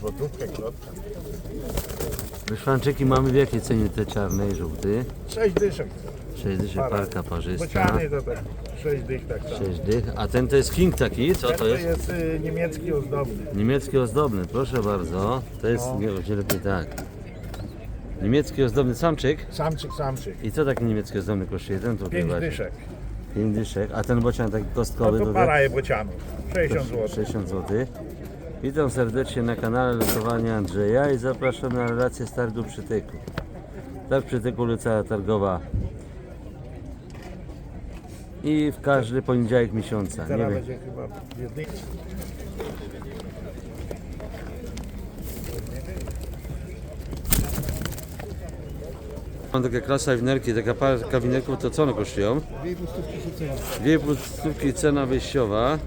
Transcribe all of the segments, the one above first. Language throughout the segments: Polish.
Złotówkę, klotka. Wyszwanczyki mamy w jakiej cenie te czarne i żółty? Sześć dyszek. 6 dyszy Para. parka parzysta. Bociany to tak sześć dych tak samo. 6 dych. A ten to jest king taki? Co Ten to jest? jest y, niemiecki ozdobny. Niemiecki ozdobny, proszę bardzo. To jest, No. nie, będzie lepiej tak. Niemiecki ozdobny samczyk. Samczyk, samczyk. I co taki niemiecki ozdobny kosztuje? Ten tu Pięć chyba- dyszek. Pięć dyszek. A ten bocian taki No kostkowy to to para je bocianów. 60 zł. 60 zł. Witam serdecznie na kanale Lotowania Andrzeja i zapraszam na relację z targu przytyku. Targ przytyku ulica Targowa. I w każdy poniedziałek miesiąca. Nie wiem. Mam takie klasa winerki, taka parka winerków, to co one kosztują? Dwie stówki cena wyjściowa.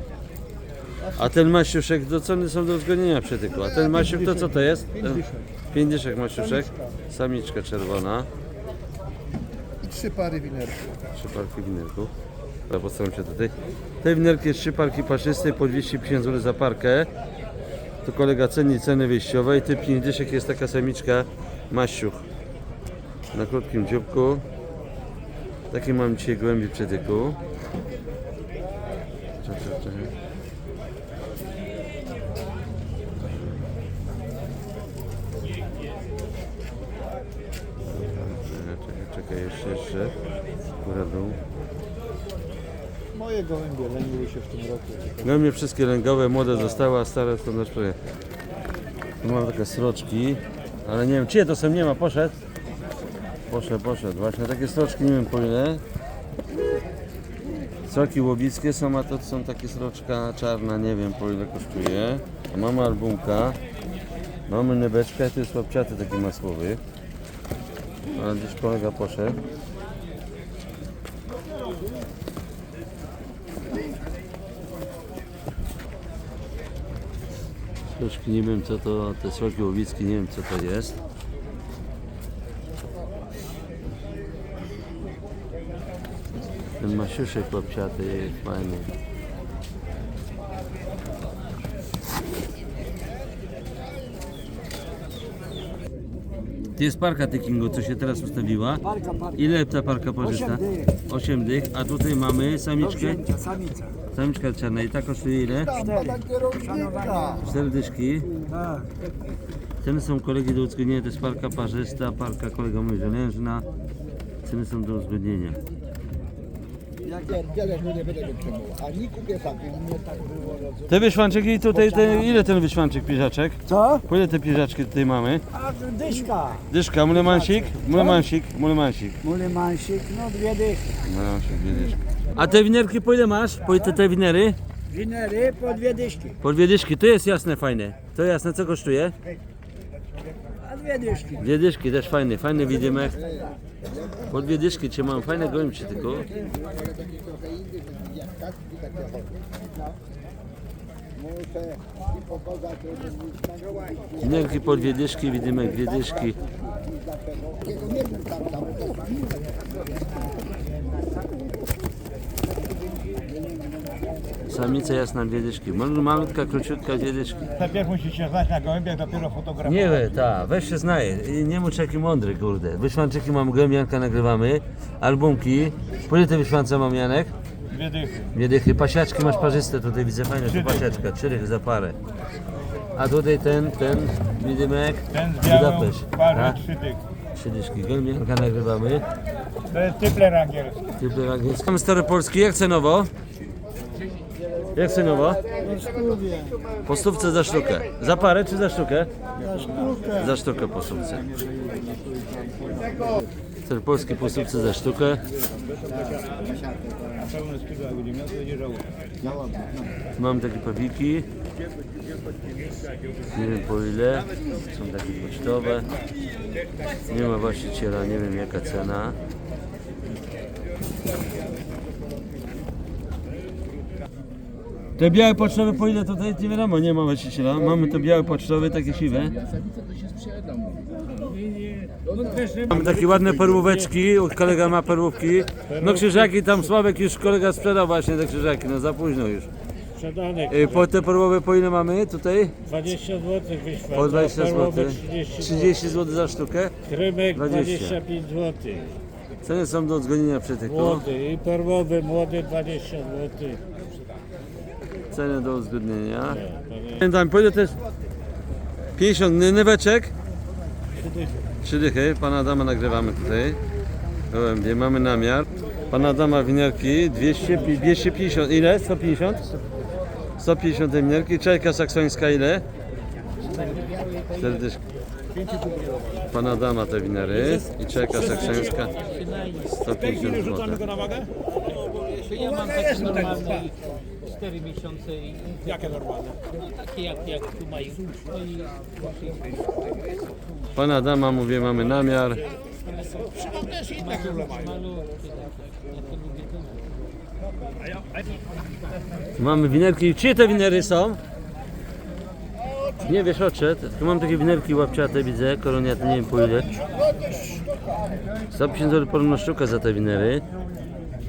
A ten masiuszek do ceny są do uzgodnienia przytyku. A ten masiuk to co to jest? Ten- Pięć dyszek masiuszek. Samiczka czerwona. I trzy pary winerków. Trzy parki winerków. Dobra, postaram się tutaj. Te winerki jest trzy parki paszyste po 250 zł za parkę. Tu kolega ceni ceny wyjściowej. 5 dyszek jest taka samiczka masiuch. Na krótkim dzióbku. Takie mam dzisiaj głębi przytyku. Czekaj, czekaj. Czekaj, jeszcze, jeszcze. Góra, dół. Moje gołębie leniły się w tym roku. No mnie wszystkie lęgowe, młode zostały, a stare są na szprynie. Tu mam takie sroczki, ale nie wiem, czyje to są, nie ma, poszedł. Poszedł, poszedł, właśnie takie sroczki, nie wiem po ile. Sroki łowickie są, a to są takie sroczka czarna, nie wiem po ile kosztuje. A mamy albumka, mamy nebeczkę, to jest łapciaty taki masłowy. Ale gdzieś kolega poszedł. Troszkę nie wiem co to, te sroki łowickie, nie wiem co to jest. Ten masiuszek łapciaty, fajny. To jest parka Tykingu, co się teraz ustawiła. Parka, parka. Ile ta parka parzysta? Osiem dych. 8 dych, a tutaj mamy samiczkę. Samica. Samiczka czarna i ta kosztuje ile? Tam pana kierownika. Cztery dyszki. Tak. Ceny są kolegi do uzgodnienia, to jest parka parzysta, parka kolega mój żelężna. Ceny są do uzgodnienia. Że nie będę. A nie kupię tak było. Te wyszwanczyki tutaj, te, ile ten wyszwanczyk pierzaczek? Co? Po ile te pierzaczki tutaj mamy? A dyszka. Dyszka, mulemansik? Mulemansik, mulemansik. Mulemansik, no dwie dychy. Mulemansik, dwie dyszki. A te winerki po ile masz? Po ile te winery? Winery po dwie dyszki. Po dwie dyszki, to jest jasne, fajne. To jasne, co kosztuje? Dwie dyszki. Dwie też fajny, fajny widymek. Po dwie dyszki, czy mam fajne gołębcie tylko. Muszę i pokazać, że nie Winerki po dwie dyszki, dyszki. Takiego nie wiem tam, tam. Samica jasna. Mal- Malutka, króciutka dwie dyszki. Najpierw musisz się znać na gołębiach, dopiero fotografować. Nie we, ta, weź się znaje. I Nie mów jaki mądry, kurde. Wyszwanczyki mam gołębianka nagrywamy. Albumki. Ile te wyszwance mam Janek? Dwie dychy. Dwie dychy. Pasiaczki masz parzyste tutaj widzę fajne, tu pasiaczka. Trzy dychy za parę. A tutaj ten, ten, widymek, Ten z białą parę Tak? trzy dychy. Trzy dyszki. Gołębianka nagrywamy. To jest typler angielski. Typy angielskie. Mamy staropolski, jak cenowo? Jak cenowo? Po stówce za sztukę. Za parę czy za sztukę? Na sztukę. Za sztukę po stówce. Staropolski po stówce za sztukę. Mam takie pawiki. Nie wiem po ile. Są takie pocztowe. Nie ma właściciela, nie wiem jaka cena. Te białe pocztowe po ile tutaj nie wiadomo, nie ma właściciela. Mamy te białe pocztowe, takie siwe. Mamy takie ładne perłóweczki, kolega ma perłówki. No krzyżaki tam Sławek już kolega sprzedał właśnie te krzyżaki, no za późno już. Sprzedane. Y, Po te perłowe po ile mamy tutaj? 20 zł wyszło. Po 20 Perłowe zł. 30 30 zł za sztukę. Krymek 20. 25 zł. Ceny są do odzgonienia przy tych. no. Młody i perłowy młody 20 zł. Ceny do uzgodnienia. Pamiętam, to jest? 50 nyweczek. Trzy dychy. Pana Adama nagrywamy tutaj. Gołębie, mamy namiar. Pana Adama winerki 200, 250. Ile? 150? 150 tej winerki. Czajka saksońska ile? Cztery dyszki. Pana Adama te winery i czajka saksońska 150 zł. Ja mam takie normalne 4 miesiące i Jakie normalne? takie jak, jak tu mają. No i Pana Adama mówię, mamy namiar. malutkie takie. Ja to lubię to. Mamy winerki. Czyje te winery są? Nie wiesz oczet. Tu mam takie winerki łapciate, widzę. Koroniaty, nie wiem po ile. 150 zł porówno sztuka za te winery.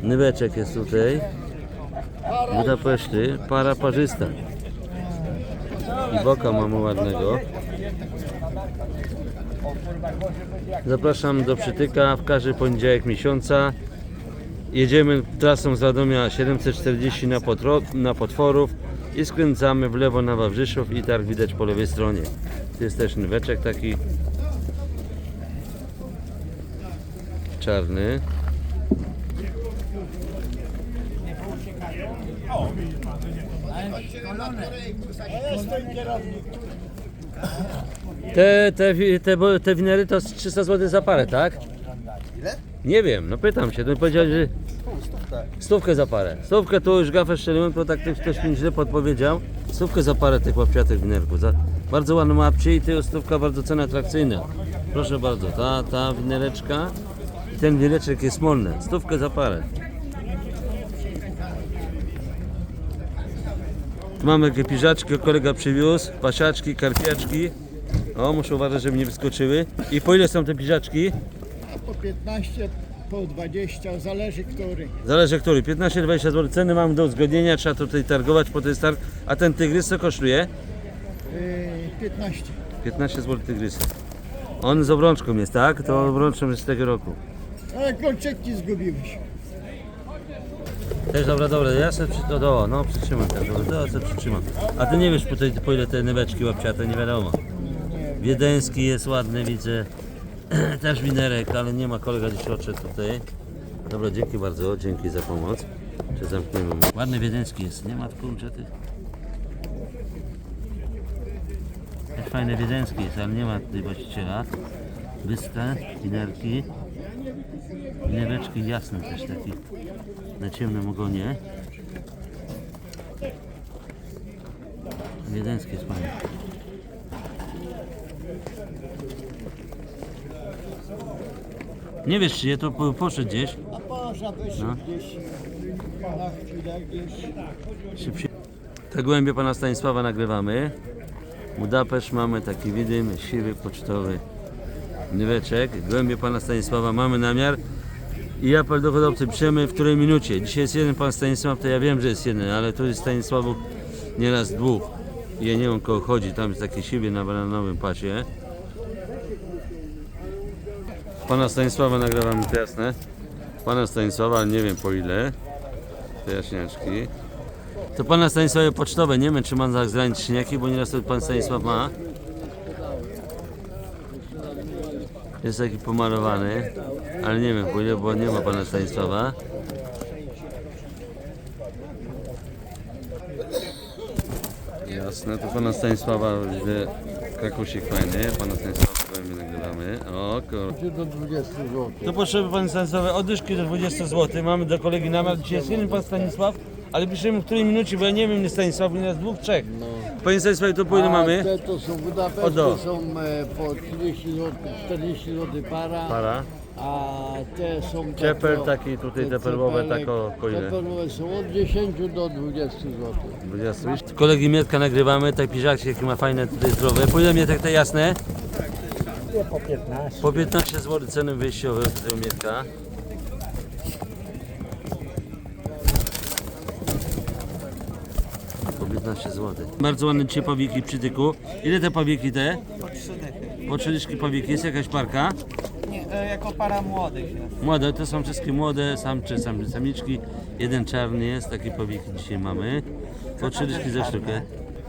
Nyweczek jest tutaj. Budapeszty. Para parzysta. I boka mamy ładnego. Zapraszam do przytyka w każdy poniedziałek miesiąca. Jedziemy trasą z Radomia 740 na, potro, na Potworów i skręcamy w lewo na Wawrzyszów i targ widać po lewej stronie. Tu jest też nyweczek taki czarny. Te, te, te, te winery to z 300 zł za parę, tak? Ile? Nie wiem, no pytam się. No powiedział, że stówkę za parę. Stówkę to już gafę strzeliłem, bo tak ktoś, mi źle podpowiedział. Stówkę za parę tych łapciatych winerków. Za, bardzo ładne łapcie i to stówka bardzo cena atrakcyjna. Proszę bardzo, ta, ta winereczka i ten winereczek jest smolny. Stówkę za parę. Tu mamy jakieś piżaczki, kolega przywiózł, pasiaczki, karpiaczki. O, muszę uważać, żeby nie wyskoczyły. I po ile są te piżaczki? Po 15, po 20, zależy który. Zależy który, 15-20 zł. Ceny mamy do uzgodnienia, trzeba tutaj targować, po to jest targ. A ten tygrys co kosztuje? Yy, 15. 15 zł tygrys. On z obrączką jest, tak? To obrączką jest z tego roku. Ale kolczyki zgubiłeś. Też dobra, dobra, ja sobie przy, do, no przytrzymam tak, dobra, to sobie przytrzymam. A ty nie wiesz po, tej, po ile te nyweczki łapciate, nie wiadomo. Wiedeński jest ładny, widzę. Też winerek, ale nie ma kolega dziś odszedł tutaj. Dobra, dzięki bardzo, dzięki za pomoc. Czy zamkniemy? Ładny wiedeński jest, nie ma kurczę tych. Też fajny wiedeński jest, ale nie ma tutaj właściciela. Wyste, winerki. Winereczki jasne też takie na ciemnym ogonie. Wiedeński jest fajny. Nie wiesz, czy je to po- poszedł gdzieś? A poszła wyszedł No. gdzieś na chwilę gdzieś. Przy... Te głębie pana Stanisława nagrywamy. Budapeszt mamy taki widym, siwy, pocztowy nyweczek. Głębie pana Stanisława mamy namiar. I apel do hodowcy, piszemy w której minucie. Dzisiaj jest jeden pan Stanisław, to ja wiem, że jest jeden, ale tu jest Stanisławów nieraz dwóch. Ja nie wiem kogo chodzi, tam jest takie siwie na bananowym pasie. Pana Stanisława nagrywamy to jasne. Pana Stanisława, nie wiem po ile. Te jaśniaczki. To pana Stanisławie pocztowe, nie wiem czy mam zagraniczniaki, bo nieraz to pan Stanisław ma. Jest taki pomalowany, ale nie wiem ile, bo nie ma pana Stanisława. Jasne, to pana Stanisława widzę kakusik fajny, pana Stanisława my nagrywamy. O, kur... Do 20 zł. To potrzeby pan Stanisława oddyszki do 20 zł. Mamy do kolegi namiar. Dzisiaj jest jeden pan Stanisław, ale piszemy w której minucie, bo ja nie wiem, nie Stanisław, nie jest dwóch, trzech. Panie Stanisławie, to po ile mamy? Te to są O, Budapeszty, do. są e, po 30 zł, 40 zł para. Para. A te są Ciepel tako- taki tutaj, te perłowe, cepelek- tako po ile? Te perłowe są od 10 do 20 zł. 20. Kolegi Mietka nagrywamy, te piżaki jakie ma fajne tutaj zdrowe. Po ile Mietek te jasne? Po 15. Po 15 zł ceny wyjściowe tutaj u Mietka. 15 zł. Bardzo ładne dzisiaj powieki w przytyku. Ile te powieki te? Po 3 dychy. Po 3 dyszki powieki. Jest jakaś parka? Nie, e, jako para młodych jest. Młode, to są wszystkie młode, samcze, sam, samiczki. Jeden czarny jest, takie powieki dzisiaj mamy. Po 3 dyszki za sztukę.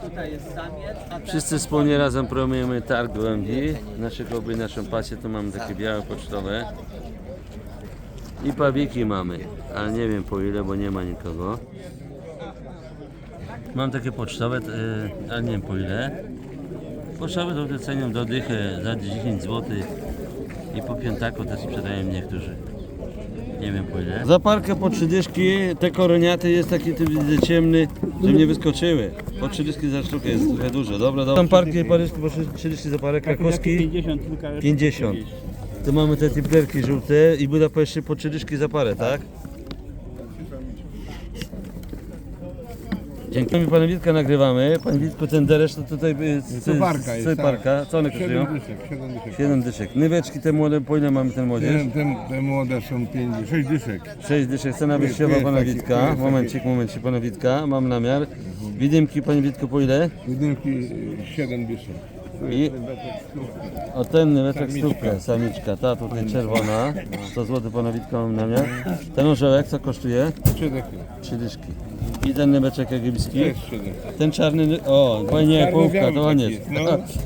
Tutaj jest samiec, a ten Wszyscy wspólnie razem promujemy targ gołębi. Nasze gołębie, naszą pasję, tu mamy takie białe pocztowe. I pawieki mamy, ale nie wiem po ile, bo nie ma nikogo. Mam takie pocztowe, e, ale nie wiem po ile. Pocztowe to te cenią do dychy za 10 zł. I po piątaku też sprzedają niektórzy. Nie wiem po ile. Za parkę po trzy dyszki, te koroniaty jest taki typ widzę ciemny, żeby nie wyskoczyły. Po trzy dyszki za sztukę jest trochę dużo. Dobra, dobra. Tam parki paryżki po trzy- trzy dyszki za parę, krakowski 50 kilka 50. Tu mamy te tiplerki żółte i Budapeszty po trzy dyszki za parę, tak? Dziękuję. Pana Witka nagrywamy. Panie Witku, ten deresz to tutaj jest To parka jest, z tak. parka. Co one kosztują? 7 dyszek, 7 dyszek. 7 dyszek. Nyweczki te młode, po ile mamy ten młodzież? Te, te, te młode są 5, 6 dyszek. 6 dyszek, cena wyjściowa jest pana taki- Witka. jest Momencik, momencik pana Witka, mam namiar. Widymki panie Witku po ile? Jedynki 7 dyszek. I o ten nyweczek stówkę, samiczka, ta tutaj czerwona. 100 zł pana Witka mam namiar. Ten orzełek co kosztuje? 3 dychy. 3 dyszki. I ten nyweczek egipski. Jest 3 dychy. Ten czarny, ny- o, bo nie, połówka, to on jest, no.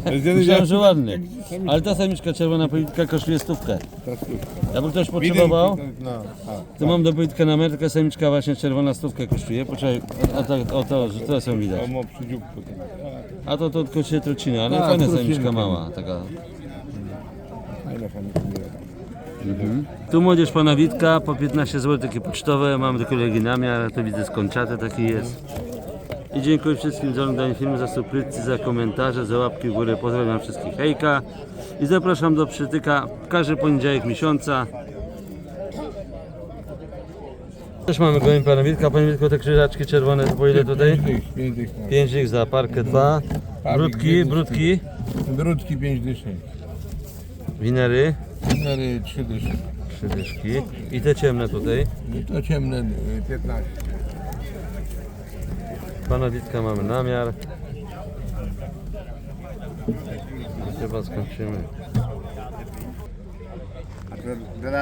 Myślałem, że ładny. Ale ta samiczka czerwona polityka kosztuje stówkę. Jakby ktoś potrzebował, No, a, to mam do polityka na taka samiczka właśnie czerwona stówkę kosztuje. Poczekaj, o, o, to- o to, że to są widać. przy dzióbku. A to to tylko się trucina, ale Tak, fajna samiczka mała, taka. Fajna samiczka. Tu młodzież pana Witka, po 15 zł takie pocztowe, mam do kolegi namiar, to widzę skończaty taki jest. I dziękuję wszystkim za oglądanie filmu, za subskrypcję, za komentarze, za łapki w górę, pozdrawiam wszystkich, hejka. I zapraszam do przytyka w każdy poniedziałek miesiąca. Też mamy gołębi pana Witka, panie Witko, te krzyżaczki czerwone, to po ile tutaj? 5 dych, 5 dych. 5 ich za parkę 2. Brudki, brudki, Brudki 5 dyszek. winery, Numery 3 dyszek. 3 dyszki. I te ciemne tutaj. I to ciemne y, 15. Pana Witka mamy namiar. I Chyba skończymy.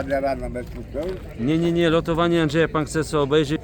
dla rana bez Nie, nie, nie, lotowanie Andrzeja pan chce sobie obejrzeć.